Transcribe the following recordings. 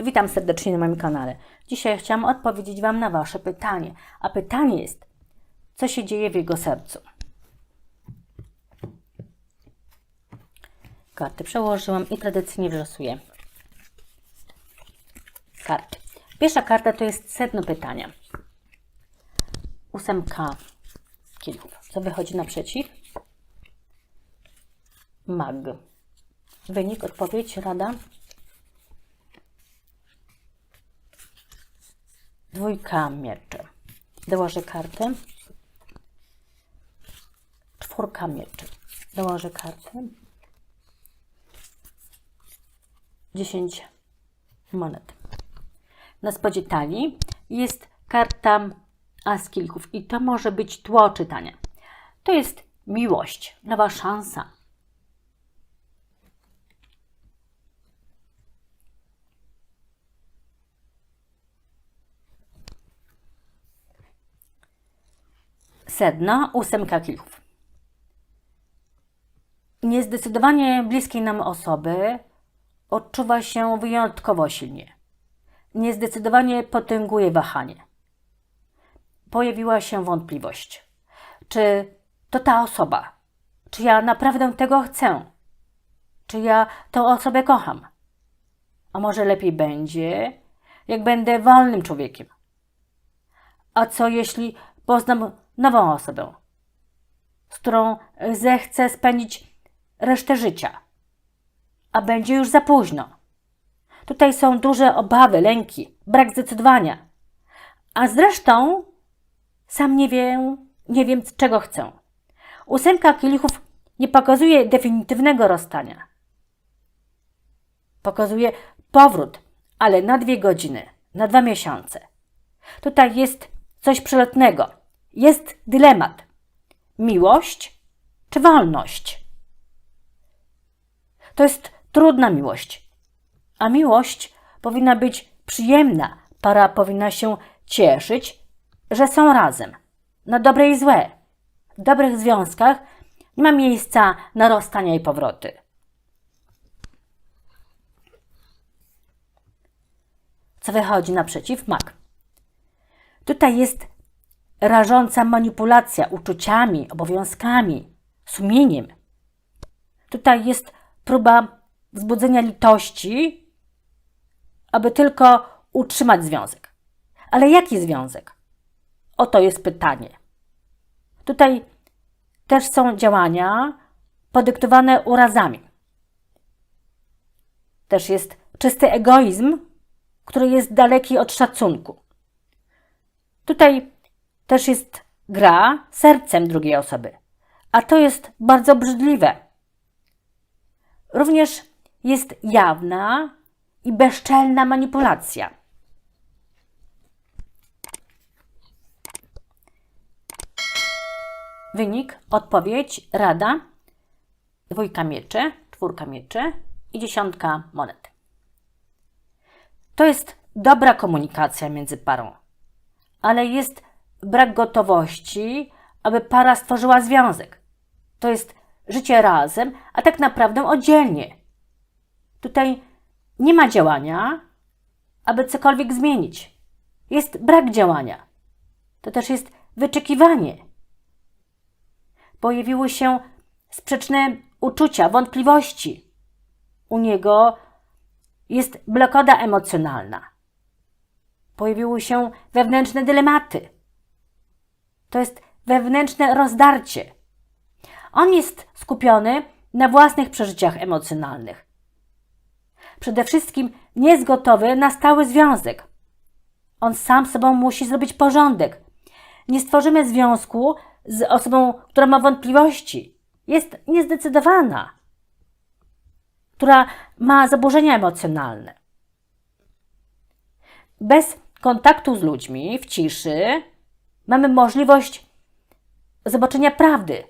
Witam serdecznie na moim kanale. Dzisiaj chciałam odpowiedzieć Wam na Wasze pytanie. A pytanie jest, co się dzieje w jego sercu? Karty przełożyłam i tradycyjnie wylosuję. Karty. Pierwsza karta to jest sedno pytania. Ósemka kielichów. Co wychodzi naprzeciw? Mag. Wynik, odpowiedź, rada? Dwójka mieczy. Dołożę kartę. Czwórka mieczy. Dołożę kartę. Dziesięć monet. Na spodzie talii jest karta As kilków i to może być tło czytania. To jest miłość, nowa szansa. Sedno, ósemka kilków. Niezdecydowanie bliskiej nam osoby odczuwa się wyjątkowo silnie. Niezdecydowanie potęguje wahanie. Pojawiła się wątpliwość. Czy to ta osoba? Czy ja naprawdę tego chcę? Czy ja tą osobę kocham? A może lepiej będzie, jak będę wolnym człowiekiem? A co jeśli poznam nową osobę, z którą zechcę spędzić resztę życia, a będzie już za późno? Tutaj są duże obawy, lęki, brak zdecydowania. A zresztą sam nie wiem, nie wiem czego chcę. Ósemka kielichów nie pokazuje definitywnego rozstania. Pokazuje powrót, ale na dwie godziny, na dwa miesiące. Tutaj jest coś przelotnego. Jest dylemat. Miłość czy wolność? To jest trudna miłość. A miłość powinna być przyjemna. Para powinna się cieszyć, że są razem. Na dobre i złe. W dobrych związkach nie ma miejsca na rozstania i powroty. Co wychodzi naprzeciw? Mak. Tutaj jest rażąca manipulacja uczuciami, obowiązkami, sumieniem. Tutaj jest próba wzbudzenia litości, aby tylko utrzymać związek. Ale jaki związek? Oto jest pytanie. Tutaj też są działania podyktowane urazami. Też jest czysty egoizm, który jest daleki od szacunku. Tutaj też jest gra sercem drugiej osoby, a to jest bardzo obrzydliwe. Również jest jawna i bezczelna manipulacja. Wynik, odpowiedź, rada, dwójka mieczy, czwórka mieczy i dziesiątka monet. To jest dobra komunikacja między parą, ale jest brak gotowości, aby para stworzyła związek. To jest życie razem, a tak naprawdę oddzielnie. Tutaj nie ma działania, aby cokolwiek zmienić. Jest brak działania. To też jest wyczekiwanie. Pojawiły się sprzeczne uczucia, wątpliwości. U niego jest blokoda emocjonalna. Pojawiły się wewnętrzne dylematy. To jest wewnętrzne rozdarcie. On jest skupiony na własnych przeżyciach emocjonalnych. Przede wszystkim nie jest gotowy na stały związek. On sam sobą musi zrobić porządek. Nie stworzymy związku z osobą, która ma wątpliwości, jest niezdecydowana, która ma zaburzenia emocjonalne. Bez kontaktu z ludźmi w ciszy mamy możliwość zobaczenia prawdy.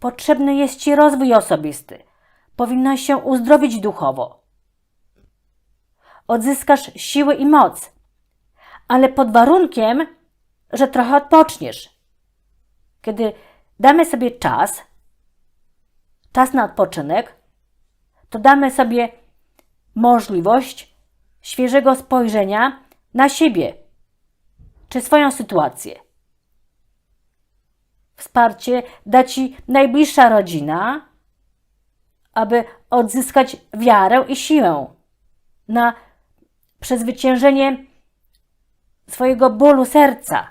Potrzebny jest Ci rozwój osobisty. Powinnaś się uzdrowić duchowo. Odzyskasz siły i moc, ale pod warunkiem, że trochę odpoczniesz. Kiedy damy sobie czas, czas na odpoczynek, to damy sobie możliwość świeżego spojrzenia na siebie czy swoją sytuację. Wsparcie da Ci najbliższa rodzina, aby odzyskać wiarę i siłę na przezwyciężenie swojego bólu serca.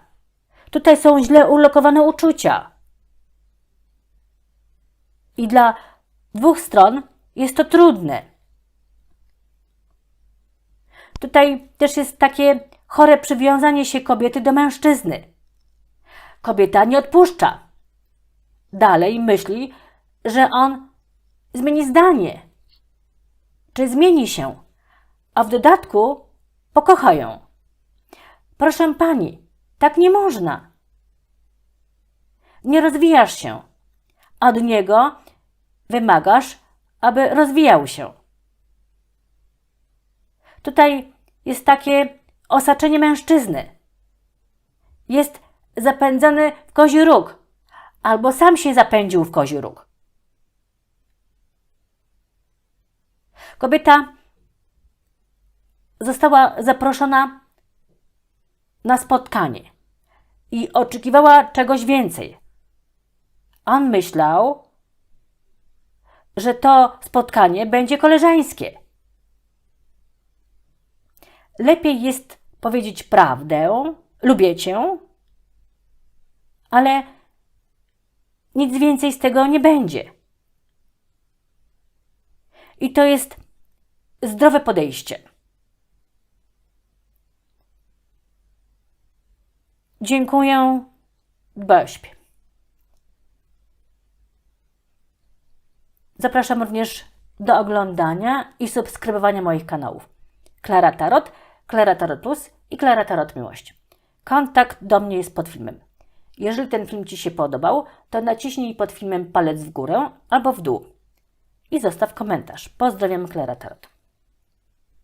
Tutaj są źle ulokowane uczucia. I dla dwóch stron jest to trudne. Tutaj też jest takie chore przywiązanie się kobiety do mężczyzny. Kobieta nie odpuszcza. Dalej myśli, że on zmieni zdanie, czy zmieni się, a w dodatku pokocha ją. Proszę pani, tak nie można. Nie rozwijasz się. Od niego wymagasz, aby rozwijał się. Tutaj jest takie osaczenie mężczyzny. Jest zapędzony w kozi róg, albo sam się zapędził w kozi róg. Kobieta została zaproszona na spotkanie i oczekiwała czegoś więcej. On myślał, że to spotkanie będzie koleżeńskie. Lepiej jest powiedzieć prawdę, lubię cię, ale nic więcej z tego nie będzie. I to jest zdrowe podejście. Dziękuję. Siebie. Zapraszam również do oglądania i subskrybowania moich kanałów. Klara Tarot, Klara Tarot Plus i Klara Tarot Miłość. Kontakt do mnie jest pod filmem. Jeżeli ten film Ci się podobał, to naciśnij pod filmem palec w górę albo w dół i zostaw komentarz. Pozdrawiam, Klara Tarot.